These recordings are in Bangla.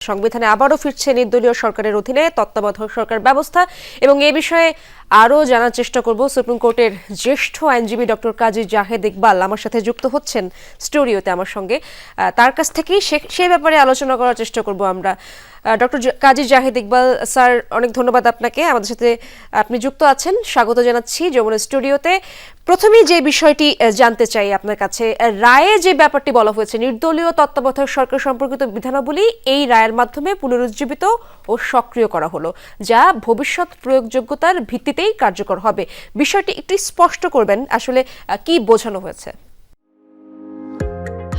সংবিধানে আবারও ফিরছে নির্দলীয় সরকারের অধীনে তত্ত্বাবধায়ক সরকার ব্যবস্থা এবং এ বিষয়ে আরও জানার চেষ্টা করব সুপ্রিম কোর্টের জ্যেষ্ঠ আইনজীবী ডক্টর কাজী জাহেদ ইকবাল আমার সাথে যুক্ত হচ্ছেন স্টুডিওতে আমার সঙ্গে। তার কাছ থেকেই সে ব্যাপারে আলোচনা করার চেষ্টা করব আমরা। ডক্টর কাজী জাহেদ ইকবাল, স্যার, অনেক ধন্যবাদ আপনাকে। আমাদের সাথে আপনি যুক্ত আছেন। স্বাগত জানাচ্ছি যমুনা স্টুডিওতে। প্রথমেই যে বিষয়টি জানতে চাই আপনার কাছে রায়ে যে ব্যাপারটি বলা হয়েছে, নির্দলীয় তত্ত্বাবধায়ক সরকার সম্পর্কিত বিধানাবলী এই রায়ের মাধ্যমে পুনরুজ্জীবিত ও সক্রিয় করা হলো, যা ভবিষ্যৎ প্রয়োগযোগ্যতার ভিত্তিতেই কার্যকর হবে। বিষয়টি একটু স্পষ্ট করবেন আসলে কি বোঝানো হয়েছে?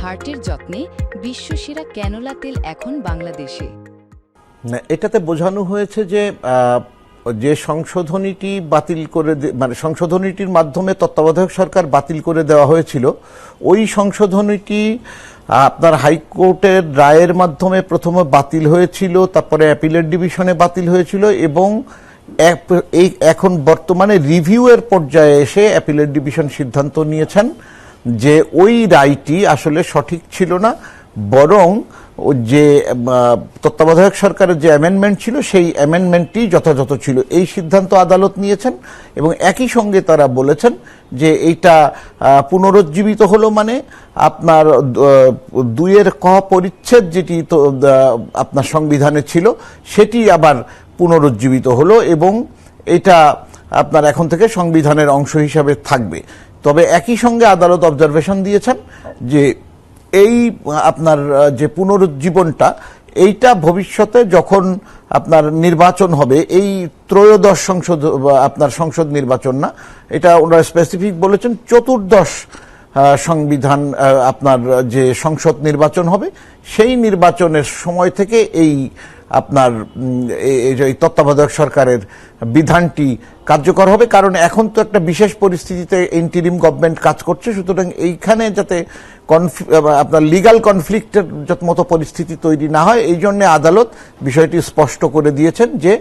হার্টের যত্নে বিশ্বসেরা ক্যানোলা তেল এখন বাংলাদেশে। এটাতে বোঝানো হয়েছে যে যে সংশোধনীটি বাতিল করে দে- মানে সংশোধনীটির মাধ্যমে তত্ত্বাবধায়ক সরকার বাতিল করে দেওয়া হয়েছিল ওই সংশোধনীটি আপনার হাইকোর্টের রায়ের মাধ্যমে প্রথমে বাতিল হয়েছিল তারপরে অ্যাপিলেট ডিভিশনে বাতিল হয়েছিল এবং এই এখন বর্তমানে রিভিউয়ের পর্যায়ে এসে অ্যাপিলেট ডিভিশন সিদ্ধান্ত নিয়েছেন যে ওই রায়টি আসলে সঠিক ছিল না, বরং যে তত্ত্বাবধায়ক সরকারের যে অ্যামেন্ডমেন্ট ছিল, সেই অ্যামেন্ডমেন্টটি যথাযথ ছিল। এই সিদ্ধান্ত আদালত নিয়েছেন এবং একই সঙ্গে তারা বলেছেন যে এইটা পুনরুজ্জীবিত হলো মানে আপনার দুইয়ের ক পরিচ্ছেদ যেটি তো আপনার সংবিধানে ছিল, সেটি আবার পুনরুজ্জীবিত হলো এবং এটা আপনার এখন থেকে সংবিধানের অংশ হিসাবে থাকবে। তবে একই সঙ্গে আদালত অবজারভেশন দিয়েছেন যে এই, আপনার, যে পুনরুজ্জীবনটা, এইটা ভবিষ্যতে যখন আপনার নির্বাচন হবে, এই ত্রয়োদশ সংসদ, আপনার সংসদ নির্বাচন না, এটা ওনারা স্পেসিফিক বলেছেন, চতুর্দশ সংবিধান আপনার যে সংসদ নির্বাচন হবে, সেই নির্বাচনের সময় থেকে এই আপনার এই- তত্ত্বাবধায়ক সরকারের বিধানটি কার্যকর হবে। কারণ এখন তো একটা বিশেষ পরিস্থিতিতে ইন্টিরিম গভর্নমেন্ট কাজ করছে। সুতরাং এইখানে যাতে আপনার লিগাল কনফ্লিক্টের মতো পরিস্থিতি তৈরি না হয়, এই জন্য আদালত বিষয়টি স্পষ্ট করে দিয়েছেন যে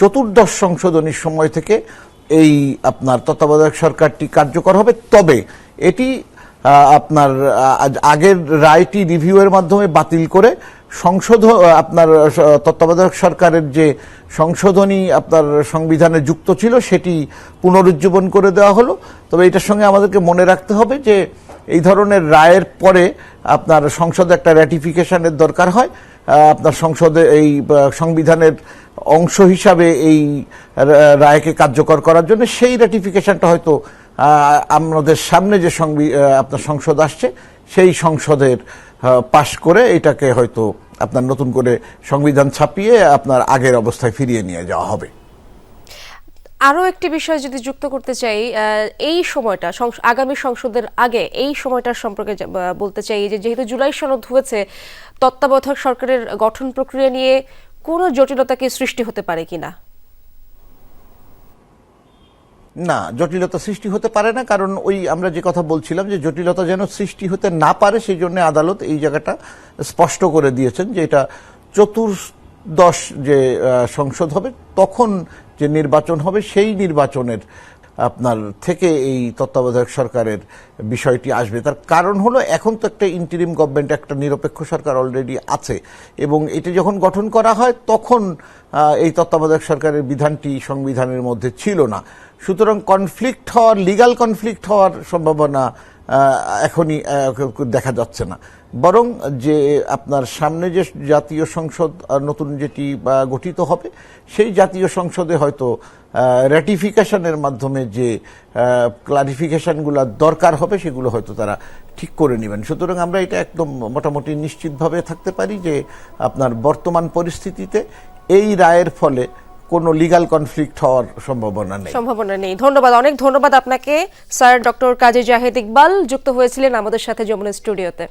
চতুর্দশ সংশোধনীর সময় থেকে এই আপনার তত্ত্বাবধায়ক সরকারটি কার্যকর হবে। তবে এটি আপনার আগের রায়টি রিভিউয়ের মাধ্যমে বাতিল করে সংশোধ আপনার তত্ত্বাবধায়ক সরকারের যে সংশোধনী আপনার সংবিধানে যুক্ত ছিল, সেটি পুনরুজ্জীবন করে দেওয়া হলো। তবে এটার সঙ্গে আমাদেরকে মনে রাখতে হবে যে এই ধরনের রায়ের পরে আপনার সংসদে একটা র্যাটিফিকেশনের দরকার হয়। আপনার সংসদে এই সংবিধানের অংশ হিসাবে এই রায়কে কার্যকর করার জন্য সেই র্যাটিফিকেশনটা হয়তো আমাদের সামনে যে আপনার সংসদ আসছে, সেই সংসদের পাশ করে এটাকে হয়তো আপনার নতুন করে সংবিধান ছাপিয়ে আপনার আগের অবস্থায় ফিরিয়ে নিয়ে যাওয়া হবে। আরও একটি বিষয় যদি যুক্ত করতে চাই এই সময়টা আগামী সংসদের আগে এই সময়টার সম্পর্কে বলতে চাই যে যেহেতু জুলাই সনদ হয়েছে, তত্ত্বাবধায়ক সরকারের গঠন প্রক্রিয়া নিয়ে কোনো জটিলতা কি সৃষ্টি হতে পারে কিনা? না, জটিলতা সৃষ্টি হতে পারে না, কারণ ওই আমরা যে কথা বলছিলাম যে জটিলতা যেন সৃষ্টি হতে না পারে, সেই জন্য আদালত এই জায়গাটা স্পষ্ট করে দিয়েছেন যে এটা চতুর্দশ যে সংসদ হবে, তখন যে নির্বাচন হবে, সেই নির্বাচনের আপনার থেকে এই তত্ত্বাবধায়ক সরকারের বিষয়টি আসবে। তার কারণ হলো, এখন তো একটা ইন্টারিম গভর্নমেন্ট একটা নিরপেক্ষ সরকার অলরেডি আছে, এবং এটি যখন গঠন করা হয়, তখন এই তত্ত্বাবধায়ক সরকারের বিধানটি সংবিধানের মধ্যে ছিল না। সুতরাং কনফ্লিক্ট হওয়ার লিগাল কনফ্লিক্ট হওয়ার সম্ভাবনা এখনই দেখা যাচ্ছে না। বরং যে আপনার সামনে যে জাতীয় সংসদ নতুন যেটি গঠিত হবে, সেই জাতীয় সংসদে হয়তো র্যাটিফিকেশনের মাধ্যমে যে ক্লারিফিকেশনগুলো দরকার হবে, সেগুলো হয়তো তারা ঠিক করে নেবেন। সুতরাং আমরা এটা একদম মোটামুটি নিশ্চিতভাবে থাকতে পারি যে, আপনার বর্তমান পরিস্থিতিতে এই রায়ের ফলে কোনো লিগাল কনফ্লিক্ট হওয়ার সম্ভাবনা নেই। সম্ভাবনা নেই। ধন্যবাদ, অনেক ধন্যবাদ আপনাকে। স্যার ডক্টর কাজী জাহেদ ইকবাল যুক্ত হয়েছিলেন আমাদের সাথে যমুনা স্টুডিওতে।